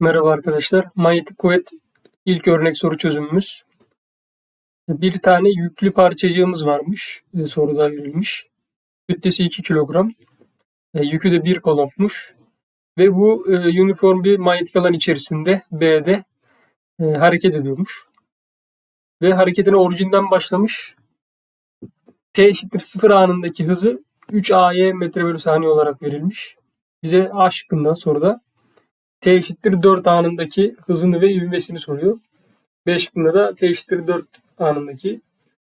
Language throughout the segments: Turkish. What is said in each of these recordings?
Merhaba arkadaşlar. Manyetik kuvvet ilk örnek soru çözümümüz. Bir tane yüklü parçacığımız varmış. E, soruda verilmiş. Kütlesi 2 kilogram. E, yükü de 1 kolompmuş. Ve bu e, uniform bir manyetik alan içerisinde B'de e, hareket ediyormuş. Ve hareketine orijinden başlamış. T eşittir 0 anındaki hızı 3 AY metre bölü saniye olarak verilmiş. Bize A şıkkında soruda t eşittir 4 anındaki hızını ve ivmesini soruyor. B şıkkında da t eşittir 4 anındaki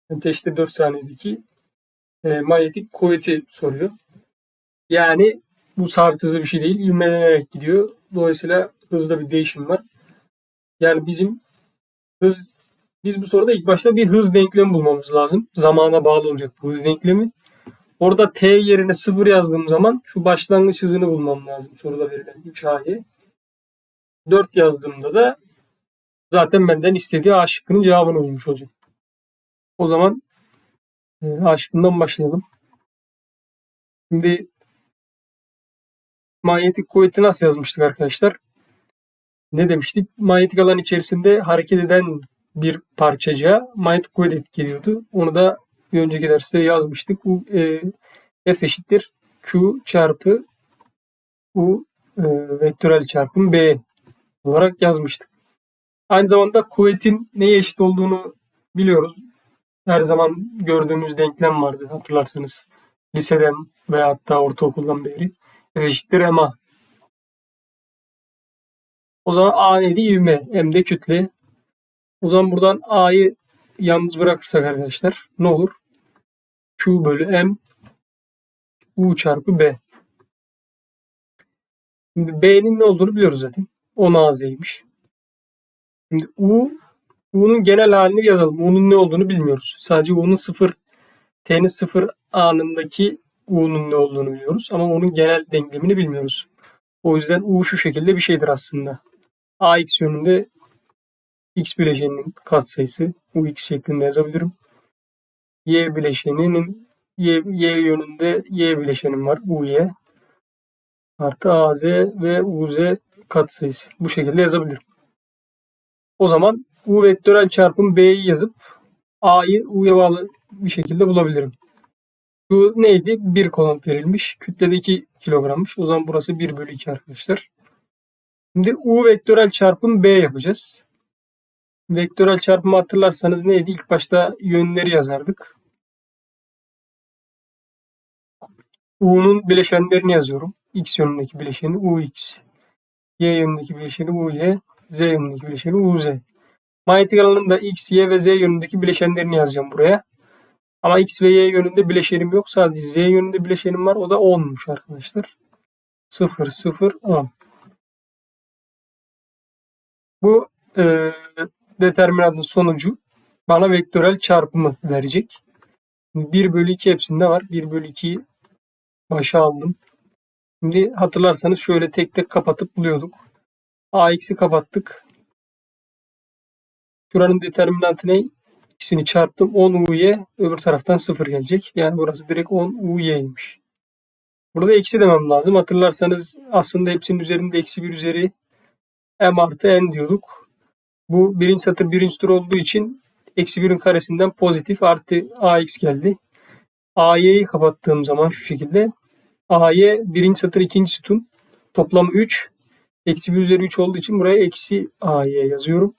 yani t eşittir 4 saniyedeki e, manyetik kuvveti soruyor. Yani bu sabit hızlı bir şey değil. İvmelenerek gidiyor. Dolayısıyla hızda bir değişim var. Yani bizim hız biz bu soruda ilk başta bir hız denklemi bulmamız lazım. Zamana bağlı olacak bu hız denklemi. Orada t yerine 0 yazdığım zaman şu başlangıç hızını bulmam lazım. Soruda verilen 3a'yı. 4 yazdığımda da zaten benden istediği A cevabını bulmuş olacak. O zaman e, A başlayalım. Şimdi manyetik kuvveti nasıl yazmıştık arkadaşlar? Ne demiştik? Manyetik alan içerisinde hareket eden bir parçacığa manyetik kuvvet etki ediyordu. Onu da bir önceki derste yazmıştık. Bu e, F eşittir Q çarpı U e, vektörel çarpım B olarak yazmıştık. Aynı zamanda kuvvetin neye eşit olduğunu biliyoruz. Her zaman gördüğümüz denklem vardı hatırlarsanız. Liseden veya hatta ortaokuldan beri. F eşittir MA. O zaman A neydi? İvme. M de kütle. O zaman buradan A'yı yalnız bırakırsak arkadaşlar ne olur? Q bölü M U çarpı B. Şimdi B'nin ne olduğunu biliyoruz zaten. 10 AZ'ymiş. Şimdi U U'nun genel halini yazalım. U'nun ne olduğunu bilmiyoruz. Sadece U'nun 0 T'nin 0 anındaki U'nun ne olduğunu biliyoruz. Ama onun genel denklemini bilmiyoruz. O yüzden U şu şekilde bir şeydir aslında. AX yönünde X bileşeninin katsayısı UX şeklinde yazabilirim. Y bileşeninin Y, y yönünde Y bileşenim var. UY artı AZ ve UZ katsayısı. Bu şekilde yazabilirim. O zaman U vektörel çarpım B'yi yazıp A'yı U'ya bağlı bir şekilde bulabilirim. Bu neydi? 1 kolon verilmiş. Kütlede 2 kilogrammış. O zaman burası 1 bölü 2 arkadaşlar. Şimdi U vektörel çarpım B yapacağız. Vektörel çarpımı hatırlarsanız neydi? İlk başta yönleri yazardık. U'nun bileşenlerini yazıyorum. X yönündeki bileşeni UX. Y yönündeki bileşeni UY, Z yönündeki bileşeni UZ. Manyetik alanında X, Y ve Z yönündeki bileşenlerini yazacağım buraya. Ama X ve Y yönünde bileşenim yok. Sadece Z yönünde bileşenim var. O da 10'muş arkadaşlar. 0, 0, 10. Bu e, determinantın sonucu bana vektörel çarpımı verecek. 1 bölü 2 hepsinde var. 1 bölü 2'yi başa aldım. Şimdi hatırlarsanız şöyle tek tek kapatıp buluyorduk. AX'i kapattık. Şuranın determinantı ne? İkisini çarptım. 10 UY öbür taraftan 0 gelecek. Yani burası direkt 10 UY'ymiş. Burada eksi demem lazım. Hatırlarsanız aslında hepsinin üzerinde eksi bir üzeri m artı n diyorduk. Bu birinci satır birinci tur olduğu için eksi birin karesinden pozitif artı ax geldi. a'yı kapattığım zaman şu şekilde a'ya birinci satır ikinci sütun toplam 3 eksi 1 üzeri 3 olduğu için buraya eksi a'ya yazıyorum.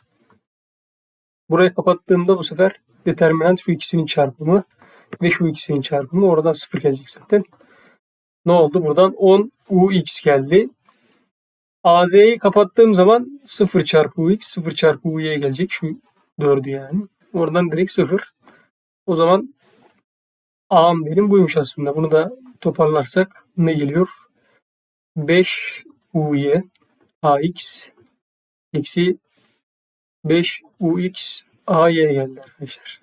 Burayı kapattığımda bu sefer determinant şu ikisinin çarpımı ve şu ikisinin çarpımı oradan 0 gelecek zaten. Ne oldu? Buradan 10 ux geldi. AZ'yi kapattığım zaman 0 çarpı ux 0 çarpı u'ya gelecek. Şu 4'ü yani. Oradan direkt 0. O zaman A'm benim buymuş aslında. Bunu da toparlarsak ne geliyor? 5 u'ye ax eksi 5 ux ay geldi arkadaşlar.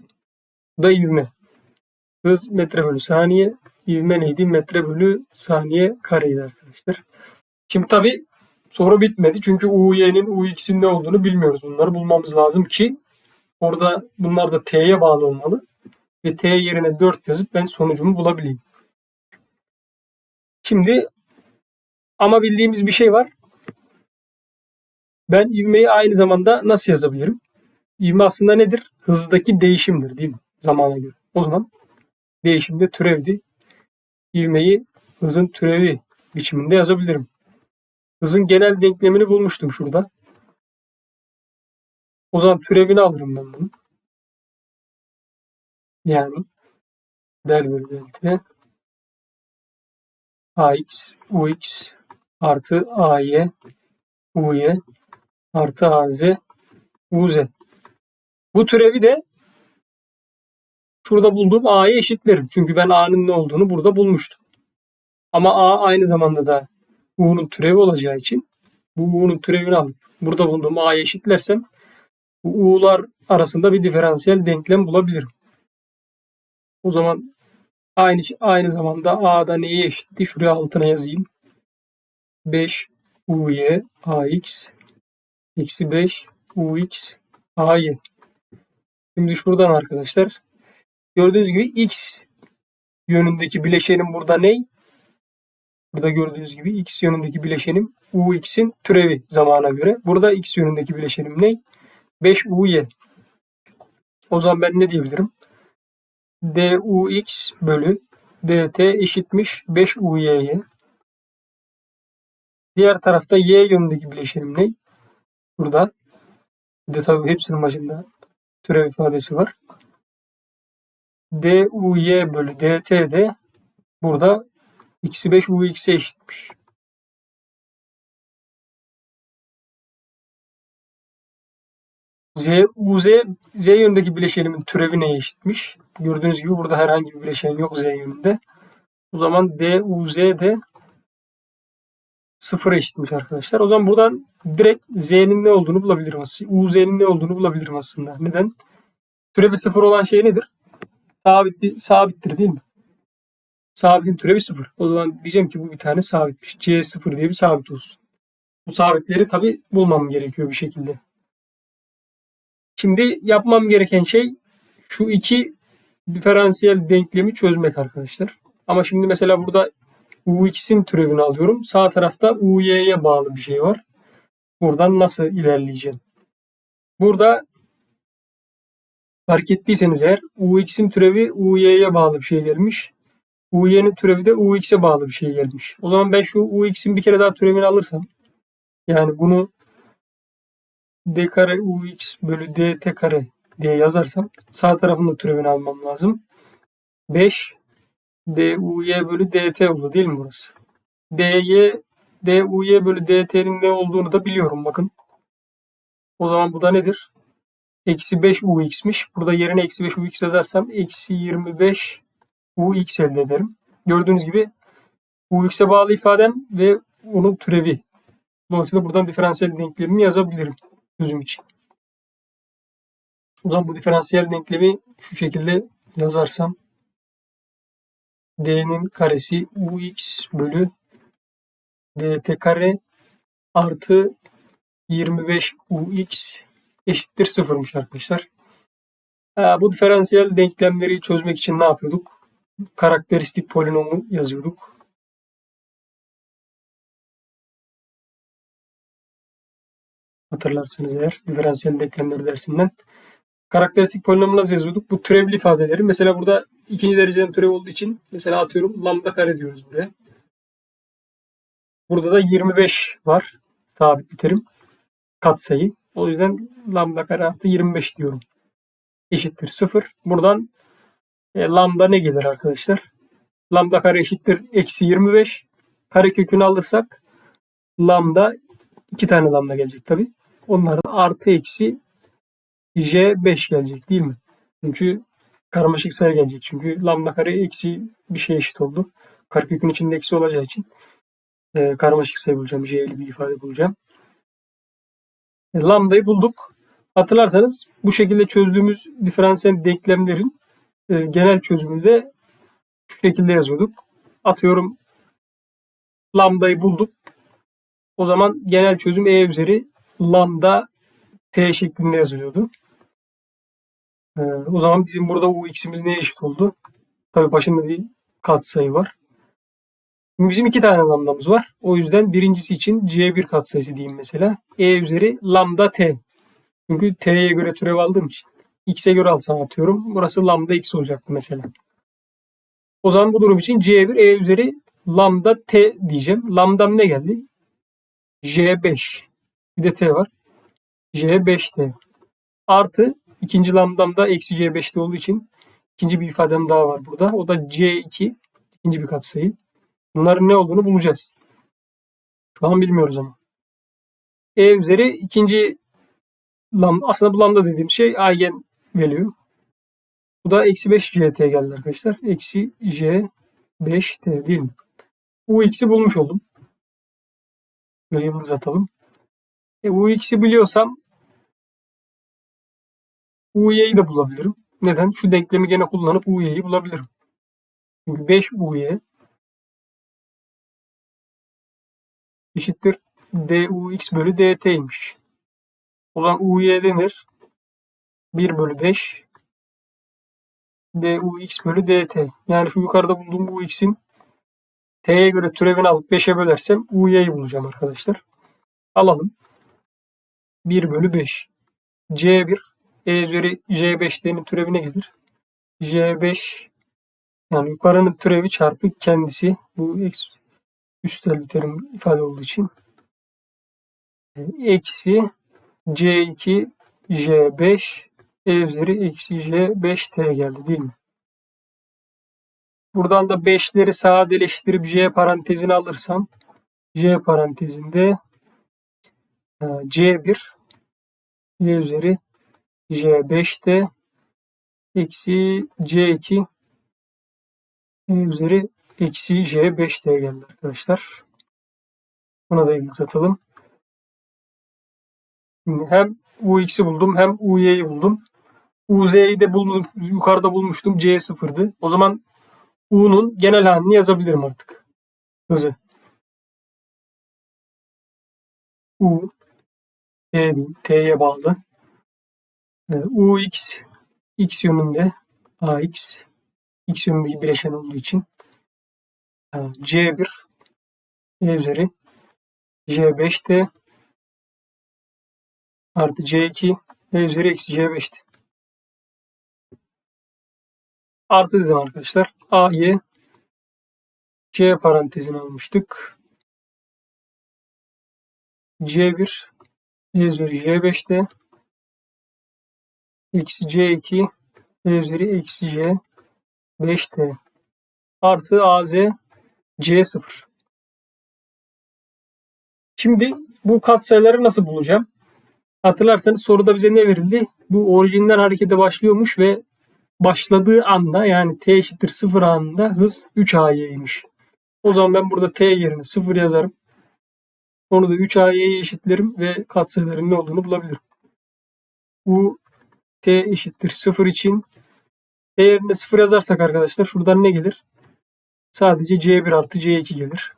Bu da ivme. Hız metre bölü saniye. İvme neydi? Metre bölü saniye kareydi arkadaşlar. Şimdi tabi soru bitmedi. Çünkü UY'nin UX'in ne olduğunu bilmiyoruz. Bunları bulmamız lazım ki orada bunlar da T'ye bağlı olmalı. Ve T yerine 4 yazıp ben sonucumu bulabileyim. Şimdi ama bildiğimiz bir şey var. Ben ivmeyi aynı zamanda nasıl yazabilirim? İvme aslında nedir? Hızdaki değişimdir değil mi? Zamana göre. O zaman değişimde türevdi. İvmeyi hızın türevi biçiminde yazabilirim. Hızın genel denklemini bulmuştum şurada. O zaman türevini alırım ben bunu. Yani del bölü del ax ux artı ay uy artı az uz. Bu türevi de şurada bulduğum a'ya eşitlerim. Çünkü ben a'nın ne olduğunu burada bulmuştum. Ama a aynı zamanda da u'nun türevi olacağı için bu u'nun türevini alıp burada bulduğum a'ya eşitlersem bu u'lar arasında bir diferansiyel denklem bulabilirim. O zaman aynı aynı zamanda a'da neye eşitti? Şuraya altına yazayım. 5 uy ax eksi 5 ux ay. Şimdi şuradan arkadaşlar gördüğünüz gibi x yönündeki bileşenim burada ne? Burada gördüğünüz gibi x yönündeki bileşenim ux'in türevi zamana göre. Burada x yönündeki bileşenim ne? 5 uy. O zaman ben ne diyebilirim? Dux bölü dt eşitmiş 5 uy'ye. Diğer tarafta y yönündeki bileşenim ne? Burada. Bir de tabii hepsinin başında türev ifadesi var. duy bölü dt de burada x'i 5 ux'e eşitmiş. Z, uz, z yönündeki bileşenimin türevi neye eşitmiş? Gördüğünüz gibi burada herhangi bir bileşen yok z yönünde. O zaman duz de sıfıra eşitmiş arkadaşlar. O zaman buradan direkt z'nin ne olduğunu bulabilirim aslında. uz'nin ne olduğunu bulabilirim aslında. Neden? Türevi sıfır olan şey nedir? Sabit, sabittir değil mi? Sabitin türevi sıfır. O zaman diyeceğim ki bu bir tane sabitmiş. C sıfır diye bir sabit olsun. Bu sabitleri tabi bulmam gerekiyor bir şekilde. Şimdi yapmam gereken şey şu iki diferansiyel denklemi çözmek arkadaşlar. Ama şimdi mesela burada ux'in türevini alıyorum. Sağ tarafta uy'ye bağlı bir şey var. Buradan nasıl ilerleyeceğim? Burada fark ettiyseniz eğer ux'in türevi uy'ye bağlı bir şey gelmiş. uy'nin türevi de ux'e bağlı bir şey gelmiş. O zaman ben şu ux'in bir kere daha türevini alırsam yani bunu d kare ux bölü dt kare diye yazarsam sağ tarafında türevini almam lazım. 5 duy bölü dt oldu değil mi burası? dy duy bölü dt'nin ne olduğunu da biliyorum bakın. O zaman bu da nedir? Eksi 5 ux'miş. Burada yerine eksi 5 ux yazarsam eksi 25 ux elde ederim. Gördüğünüz gibi ux'e bağlı ifadem ve onun türevi. Dolayısıyla buradan diferansiyel denklemimi yazabilirim çözüm için. O zaman bu diferansiyel denklemi şu şekilde yazarsam d'nin karesi ux bölü dt kare artı 25 ux eşittir sıfırmış arkadaşlar. Bu diferansiyel denklemleri çözmek için ne yapıyorduk? Karakteristik polinomu yazıyorduk. Hatırlarsınız eğer diferansiyel denklemleri dersinden. Karakteristik polinomu nasıl yazıyorduk? Bu türevli ifadeleri. Mesela burada ikinci dereceden türev olduğu için mesela atıyorum lambda kare diyoruz buraya. Burada da 25 var. Sabit bir terim. Katsayı. O yüzden lambda kare artı 25 diyorum. Eşittir 0. Buradan e, lambda ne gelir arkadaşlar? Lambda kare eşittir eksi 25. Kare kökünü alırsak lambda iki tane lambda gelecek tabi. Onlardan artı eksi J5 gelecek değil mi? Çünkü karmaşık sayı gelecek. Çünkü lambda kare eksi bir şey eşit oldu. Karekökün içinde eksi olacağı için e, karmaşık sayı bulacağım. J'li bir ifade bulacağım. E, lambdayı bulduk. Hatırlarsanız bu şekilde çözdüğümüz diferansiyel denklemlerin e, genel çözümünü de şu şekilde yazıyorduk. Atıyorum lambdayı bulduk. O zaman genel çözüm e üzeri lambda t şeklinde yazılıyordu. Ee, o zaman bizim burada u x'imiz neye eşit oldu? Tabi başında bir katsayı var. Şimdi bizim iki tane lambdamız var. O yüzden birincisi için C1 katsayısı diyeyim mesela. E üzeri lambda t. Çünkü t'ye göre türev aldığım için. X'e göre alsam atıyorum. Burası lambda x olacaktı mesela. O zaman bu durum için C1 E üzeri lambda t diyeceğim. Lambdam ne geldi? J5. Bir de t var. J5t. Artı ikinci lambdam da eksi C5'te olduğu için ikinci bir ifadem daha var burada. O da C2. ikinci bir katsayı. Bunların ne olduğunu bulacağız. Şu an bilmiyoruz ama. E üzeri ikinci lambda. Aslında bu lambda dediğim şey eigen value. Bu da eksi 5 ct geldi arkadaşlar. Eksi j 5 t değil mi? U x'i bulmuş oldum. Böyle yıldız atalım. E, U x'i biliyorsam U y'yi de bulabilirim. Neden? Şu denklemi gene kullanıp U y'yi bulabilirim. Çünkü 5 U y eşittir dux bölü dt'ymiş. O zaman u y denir. 1 bölü 5 dux bölü dt. Yani şu yukarıda bulduğum bu x'in t'ye göre türevini alıp 5'e bölersem u y'yi bulacağım arkadaşlar. Alalım. 1 bölü 5. c1 e üzeri j5'lerin türevine gelir. j5 yani yukarının türevi çarpı kendisi. Bu üstel bir terim ifade olduğu için eksi c2 j5 e üzeri eksi j5t geldi değil mi? Buradan da 5'leri sadeleştirip j parantezine alırsam j parantezinde e, c1 e üzeri j5t eksi c2 e üzeri eksi j5t geldi arkadaşlar. Buna da yıldız atalım. Şimdi hem ux'i buldum hem uy'yi buldum. uz'yi de buldum, yukarıda bulmuştum. c0'dı. O zaman u'nun genel halini yazabilirim artık. Hızı. u t t'ye bağlı. Ee, ux x yönünde ax x yönündeki bileşen olduğu için C1 E üzeri J5'te artı C2 E üzeri eksi C5'ti. Artı dedim arkadaşlar. A'yı C parantezine almıştık. C1 E üzeri J5'te eksi C2 E üzeri eksi C5'te artı AZ C0. Şimdi bu katsayıları nasıl bulacağım? Hatırlarsanız soruda bize ne verildi? Bu orijinden harekete başlıyormuş ve başladığı anda yani t eşittir 0 anında hız 3a'ymiş. O zaman ben burada t yerine 0 yazarım. Onu da 3a'ya eşitlerim ve katsayıların ne olduğunu bulabilirim. Bu t eşittir 0 için t yerine 0 yazarsak arkadaşlar şuradan ne gelir? Sadece C1 artı C2 gelir.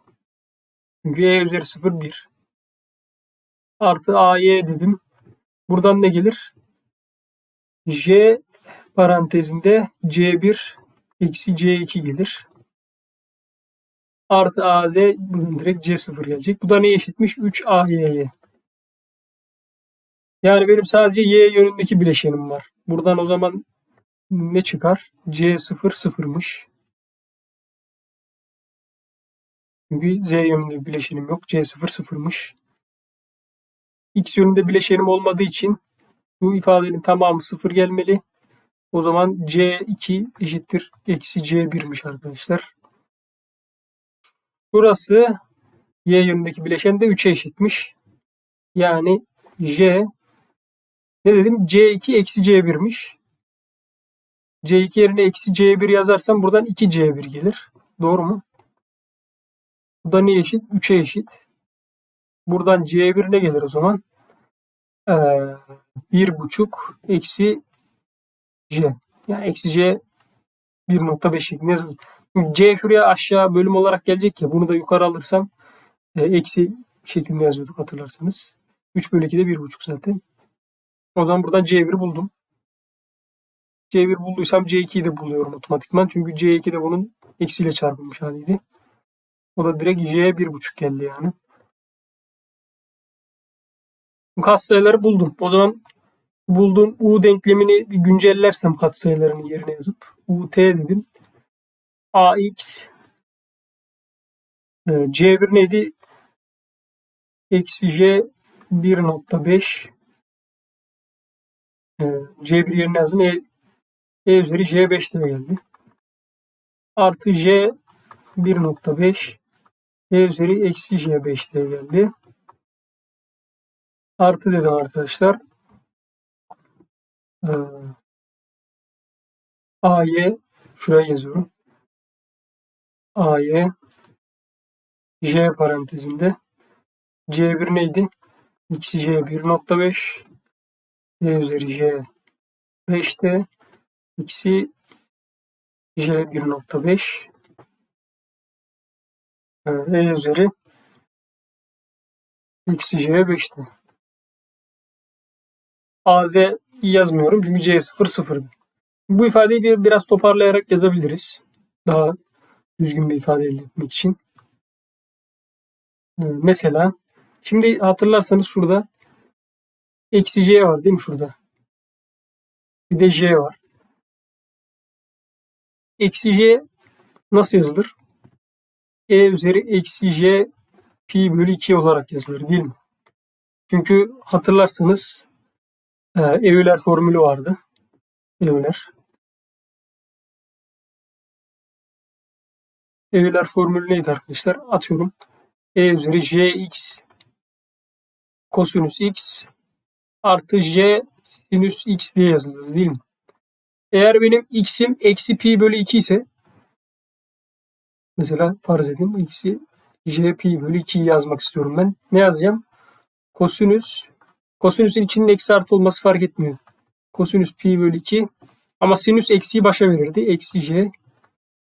Çünkü E üzeri 0 1. Artı AY dedim. Buradan ne gelir? J parantezinde C1 eksi C2 gelir. Artı AZ buradan direkt C0 gelecek. Bu da ne eşitmiş? 3 AY'ye. Yani benim sadece Y yönündeki bileşenim var. Buradan o zaman ne çıkar? C0 sıfırmış. Çünkü Z yönünde bileşenim yok. C0 sıfırmış. X yönünde bileşenim olmadığı için bu ifadenin tamamı sıfır gelmeli. O zaman C2 eşittir eksi C1'miş arkadaşlar. Burası Y yönündeki bileşen de 3'e eşitmiş. Yani J ne dedim? C2 eksi C1'miş. C2 yerine eksi C1 yazarsam buradan 2C1 gelir. Doğru mu? Bu da ne eşit? 3'e eşit. Buradan C1 ne gelir o zaman? Ee, 1,5 eksi J. Yani eksi J 1.5 şeklinde yazılır. C şuraya aşağı bölüm olarak gelecek ya. Bunu da yukarı alırsam e, eksi şeklinde yazıyorduk hatırlarsanız. 3 bölü 2 de 1.5 zaten. O zaman buradan C1 buldum. C1 bulduysam C2'yi de buluyorum otomatikman. Çünkü C2 de bunun eksiyle çarpılmış haliydi. O da direkt J'ye 1.5 geldi yani. Katsayıları buldum. O zaman bulduğum U denklemini bir güncellersem katsayılarının yerine yazıp UT dedim. AX e, C1 neydi? Eksi J 1.5 e, C1 yerine yazdım. E, e üzeri J5 diye geldi. Artı J 1.5 E üzeri eksi J5 diye geldi. Artı dedim arkadaşlar. Ee, AY şuraya yazıyorum. AY J parantezinde C1 neydi? X J 1.5 Y üzeri J 5'te X'i J 1.5 E üzeri X J 5'te. AZ yazmıyorum çünkü C0 sıfırdı. Bu ifadeyi bir, biraz toparlayarak yazabiliriz. Daha düzgün bir ifade elde etmek için. Ee, mesela şimdi hatırlarsanız şurada eksi j var değil mi şurada? Bir de j var. Eksi j nasıl yazılır? E üzeri eksi j pi bölü 2 olarak yazılır değil mi? Çünkü hatırlarsanız Euler formülü vardı. Euler. Euler formülü neydi arkadaşlar? Atıyorum. E üzeri jx kosinüs x artı j sinüs x diye yazılıyor değil mi? Eğer benim x'im eksi pi bölü 2 ise mesela farz edin x'i j pi bölü 2 yazmak istiyorum ben. Ne yazacağım? Kosinüs kosinüsün içinin eksi artı olması fark etmiyor. Kosinüs pi bölü 2 ama sinüs eksiyi başa verirdi. Eksi j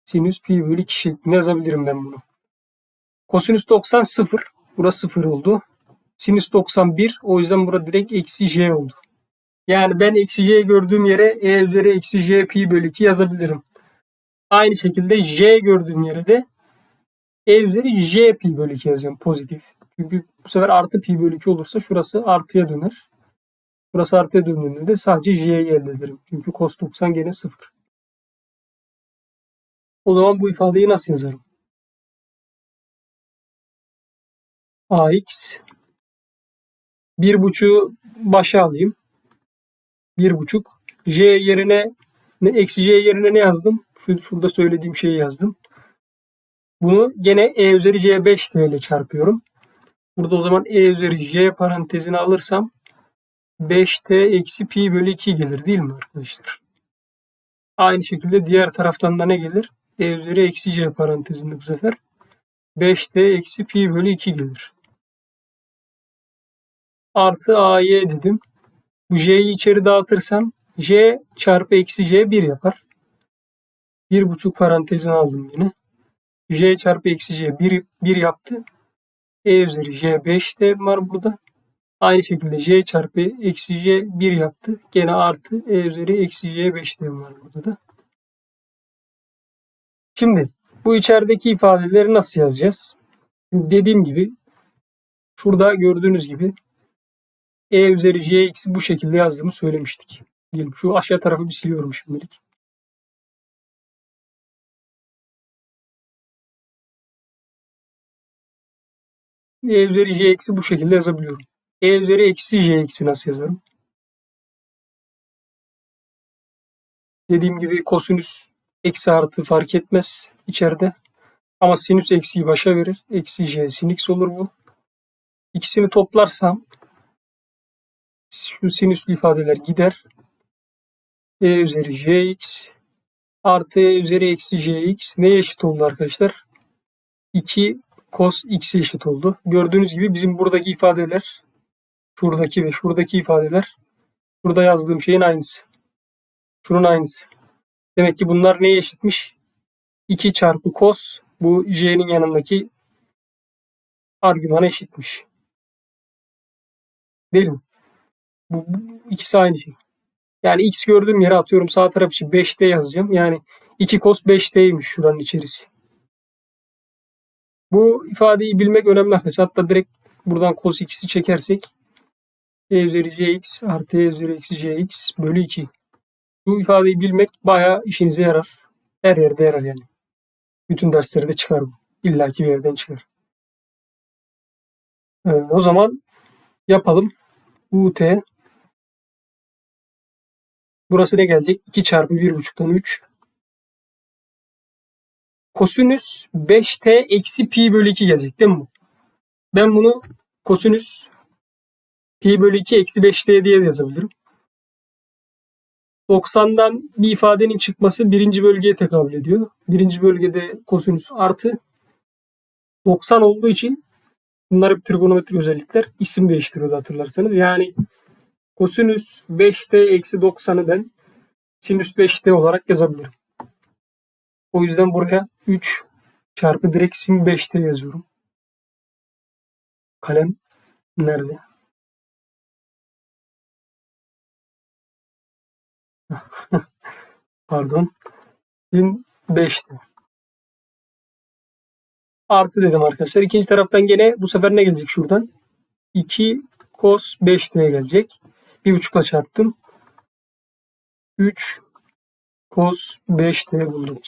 sinüs pi bölü 2 şeklinde yazabilirim ben bunu. Kosinüs 90 0. Burası 0 oldu. Sinüs 91. O yüzden burada direkt eksi j oldu. Yani ben eksi j gördüğüm yere e üzeri eksi j pi bölü 2 yazabilirim. Aynı şekilde j gördüğüm yere de e üzeri j pi bölü 2 yazacağım pozitif. Çünkü bu sefer artı pi bölü 2 olursa şurası artıya döner. Burası artıya döndüğünde de sadece j'yi elde ederim. Çünkü cos 90 gene 0. O zaman bu ifadeyi nasıl yazarım? ax bir buçuğu başa alayım. Bir buçuk. j yerine ne eksi j yerine ne yazdım? Şurada söylediğim şeyi yazdım. Bunu gene e üzeri c5 ile çarpıyorum. Burada o zaman e üzeri j parantezini alırsam 5t eksi pi bölü 2 gelir değil mi arkadaşlar? Aynı şekilde diğer taraftan da ne gelir? e üzeri eksi c parantezinde bu sefer 5t eksi pi bölü 2 gelir artı AY dedim. Bu J'yi içeri dağıtırsam J çarpı eksi J 1 yapar. 1,5 parantezini aldım yine. J çarpı eksi J 1, 1 yaptı. E üzeri J 5 de var burada. Aynı şekilde J çarpı eksi J 1 yaptı. Gene artı E üzeri eksi J 5 de var burada da. Şimdi bu içerideki ifadeleri nasıl yazacağız? Dediğim gibi şurada gördüğünüz gibi e üzeri j x'i bu şekilde yazdığımı söylemiştik. Diyelim şu aşağı tarafı bir siliyorum şimdilik. E üzeri j x'i bu şekilde yazabiliyorum. E üzeri eksi j x'i nasıl yazarım? Dediğim gibi kosinüs eksi artı fark etmez içeride. Ama sinüs eksiyi başa verir. Eksi j sin x olur bu. İkisini toplarsam şu sinüslü ifadeler gider. E üzeri jx artı e üzeri eksi jx neye eşit oldu arkadaşlar? 2 cos x'e eşit oldu. Gördüğünüz gibi bizim buradaki ifadeler şuradaki ve şuradaki ifadeler burada yazdığım şeyin aynısı. Şunun aynısı. Demek ki bunlar neye eşitmiş? 2 çarpı cos bu j'nin yanındaki argümana eşitmiş. Değil mi? Bu, bu ikisi aynı şey. Yani x gördüğüm yere atıyorum sağ taraf için 5t yazacağım. Yani 2 cos 5t'ymiş şuranın içerisi. Bu ifadeyi bilmek önemli arkadaşlar. Hatta direkt buradan cos x'i çekersek e üzeri cx artı e üzeri eksi cx bölü 2. Bu ifadeyi bilmek bayağı işinize yarar. Her yerde yarar yani. Bütün derslerde çıkar bu. İlla ki bir yerden çıkar. Ee, o zaman yapalım. UT Burası ne gelecek? 2 çarpı 1.5'tan 3. Kosinüs 5t eksi pi bölü 2 gelecek değil mi? Ben bunu kosinüs pi bölü 2 eksi 5t diye de yazabilirim. 90'dan bir ifadenin çıkması birinci bölgeye tekabül ediyor. Birinci bölgede kosinüs artı 90 olduğu için bunlar hep trigonometrik özellikler isim değiştiriyordu hatırlarsanız. Yani kosinüs 5t eksi 90'ı ben sinüs 5t olarak yazabilirim. O yüzden buraya 3 çarpı direkt sin 5t yazıyorum. Kalem nerede? Pardon. Sin 5t. Artı dedim arkadaşlar. İkinci taraftan gene bu sefer ne gelecek şuradan? 2 cos 5t gelecek. Bir buçukla çarptım. 3 cos 5t buldum.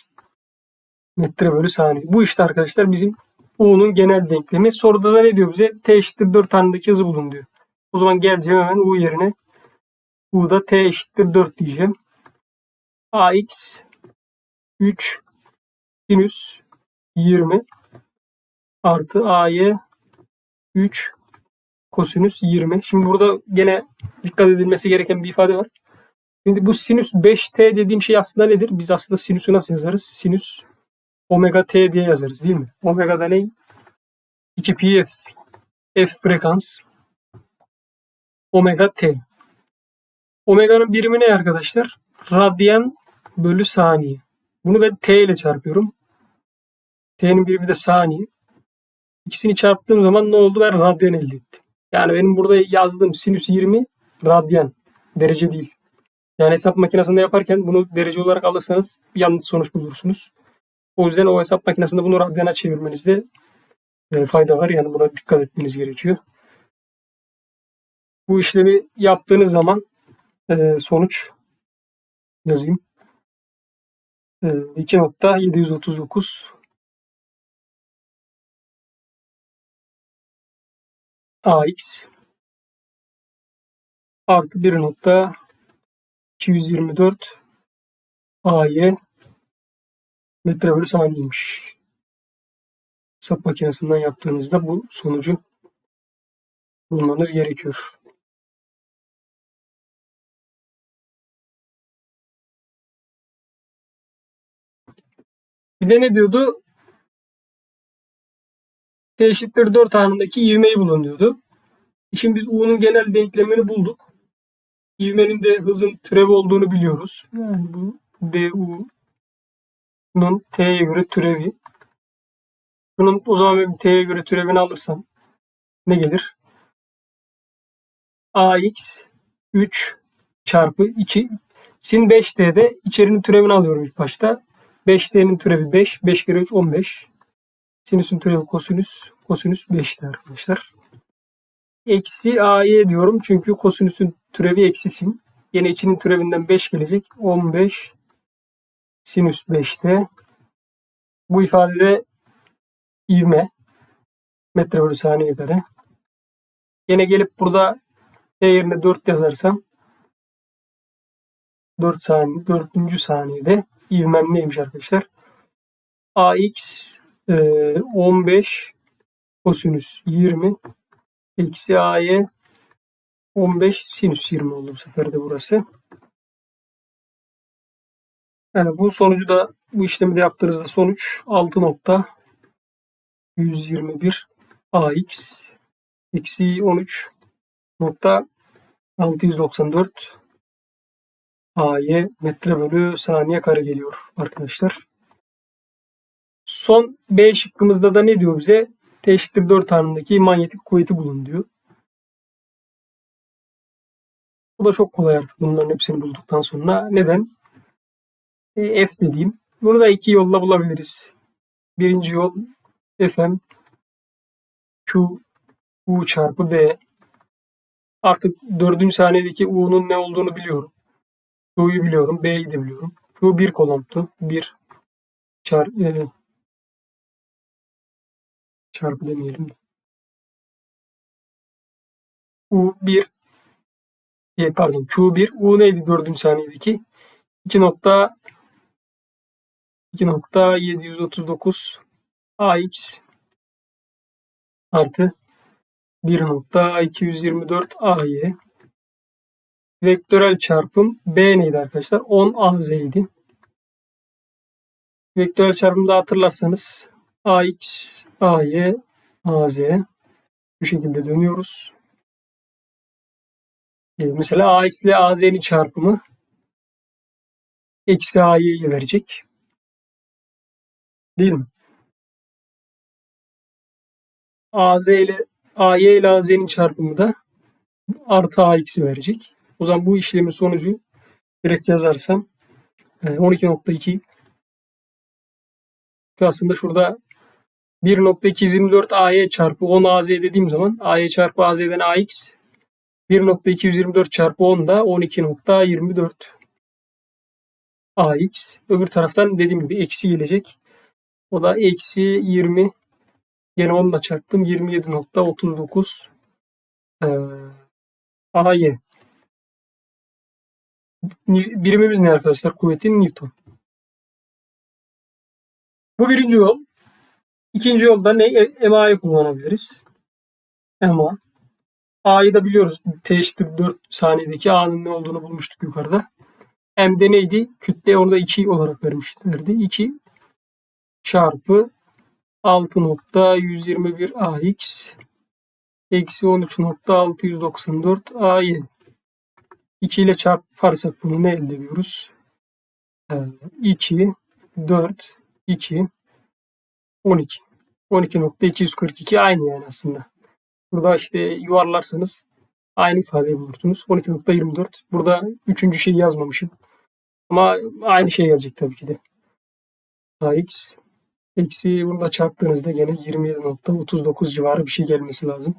Metre bölü saniye. Bu işte arkadaşlar bizim U'nun genel denklemi. Soruda da ne diyor bize? T eşittir 4 tanedeki hızı bulun diyor. O zaman geleceğim hemen U yerine. U'da T eşittir 4 diyeceğim. AX 3 sinüs 20 artı AY 3 kosinüs 20. Şimdi burada gene dikkat edilmesi gereken bir ifade var. Şimdi bu sinüs 5t dediğim şey aslında nedir? Biz aslında sinüsü nasıl yazarız? Sinüs omega t diye yazarız değil mi? Omega da ne? 2 pi f. F frekans. Omega t. Omega'nın birimi ne arkadaşlar? Radyan bölü saniye. Bunu ben t ile çarpıyorum. T'nin birimi de saniye. İkisini çarptığım zaman ne oldu? Ben radyan elde ettim. Yani benim burada yazdığım sinüs 20 radyan. Derece değil. Yani hesap makinesinde yaparken bunu derece olarak alırsanız yanlış sonuç bulursunuz. O yüzden o hesap makinesinde bunu radyana çevirmenizde e, fayda var. Yani buna dikkat etmeniz gerekiyor. Bu işlemi yaptığınız zaman e, sonuç yazayım. E, 2.739 AX artı 1.224 AY metre bölü saniyeymiş. Hesap makinesinden yaptığınızda bu sonucu bulmanız gerekiyor. Bir de ne diyordu? T eşittir 4 anındaki ivmeyi bulun diyordu. Şimdi biz U'nun genel denklemini bulduk. İvmenin de hızın türevi olduğunu biliyoruz. Yani bu du'nun t'ye göre türevi. Bunun o zaman ben t'ye göre türevini alırsam ne gelir? ax 3 çarpı 2 sin 5t'de içerinin türevini alıyorum ilk başta. 5t'nin türevi 5. 5 kere 3 15. Sinüsün türevi kosinüs. Kosinüs 5'ti arkadaşlar. Eksi a'ye diyorum çünkü kosinüsün türevi eksi sin. Yine içinin türevinden 5 gelecek. 15 sinüs 5'te. Bu ifadede ivme metre bölü saniye kare. Yine gelip burada t yerine 4 yazarsam 4 saniye, 4. saniyede ivmem neymiş arkadaşlar? ax e, 15 kosinüs 20 eksi a'ya 15 sinüs 20 oldu bu sefer de burası. Yani bu sonucu da bu işlemi de yaptığınızda sonuç 6.121 ax eksi 13.694 ay metre bölü saniye kare geliyor arkadaşlar. Son B şıkkımızda da ne diyor bize? T eşittir 4 anındaki manyetik kuvveti bulun diyor. Bu da çok kolay artık bunların hepsini bulduktan sonra. Neden? E, F dediğim. Bunu da iki yolla bulabiliriz. Birinci yol Fm Q U çarpı B. Artık dördüncü saniyedeki U'nun ne olduğunu biliyorum. Q'yu biliyorum. B'yi de biliyorum. Q bir kolontu. Bir çar, e, çarpı demeyelim. de. U 1 e, pardon Q1 U neydi dördüncü saniyedeki? 2 nokta 2.739 AX artı 1.224 AY vektörel çarpım B neydi arkadaşlar? 10 AZ idi. Vektörel çarpımda hatırlarsanız AX, AY, AZ bu şekilde dönüyoruz. Ee, Mesela AX ile AZ'nin çarpımı eksi AY'yi verecek. Değil mi? AZ ile AY ile AZ'nin çarpımı da artı AX'i verecek. O zaman bu işlemin sonucu direkt yazarsam e, 12.2 aslında şurada 1.224 AY çarpı 10 AZ dediğim zaman AY çarpı AZ'den AX 1.224 çarpı 10 da 12.24 AX. Öbür taraftan dediğim gibi eksi gelecek. O da eksi 20 gene 10 çarptım. 27.39 ee, AY. Birimimiz ne arkadaşlar? Kuvvetin Newton. Bu birinci yol. İkinci yolda ne? E- MA'yı kullanabiliriz. MA. A'yı da biliyoruz. T eşittir 4 saniyedeki A'nın ne olduğunu bulmuştuk yukarıda. M'de neydi? Kütle orada 2 olarak vermişlerdi. 2 çarpı 6.121 AX eksi 13.694 AY. 2 ile çarparsak bunu ne elde ediyoruz? Ee, 2, 4, 2, 12. 12.242 aynı yani aslında. Burada işte yuvarlarsanız aynı ifadeyi bulursunuz. 12.24. Burada üçüncü şeyi yazmamışım. Ama aynı şey gelecek tabii ki de. AX eksi bunu da çarptığınızda gene 27.39 civarı bir şey gelmesi lazım.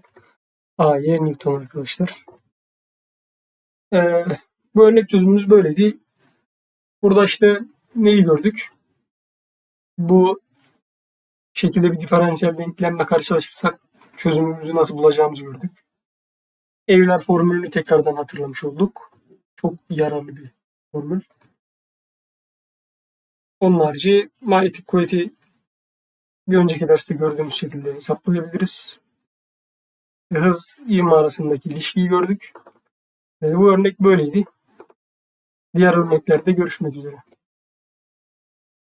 AY Newton arkadaşlar. Ee, bu örnek çözümümüz böyleydi. Burada işte neyi gördük? Bu şekilde bir diferansiyel denklemle karşılaşırsak çözümümüzü nasıl bulacağımızı gördük. Evler formülünü tekrardan hatırlamış olduk. Çok yararlı bir formül. Onun harici manyetik kuvveti bir önceki derste gördüğümüz şekilde hesaplayabiliriz. Hız ivme arasındaki ilişkiyi gördük. Bu örnek böyleydi. Diğer örneklerde görüşmek üzere.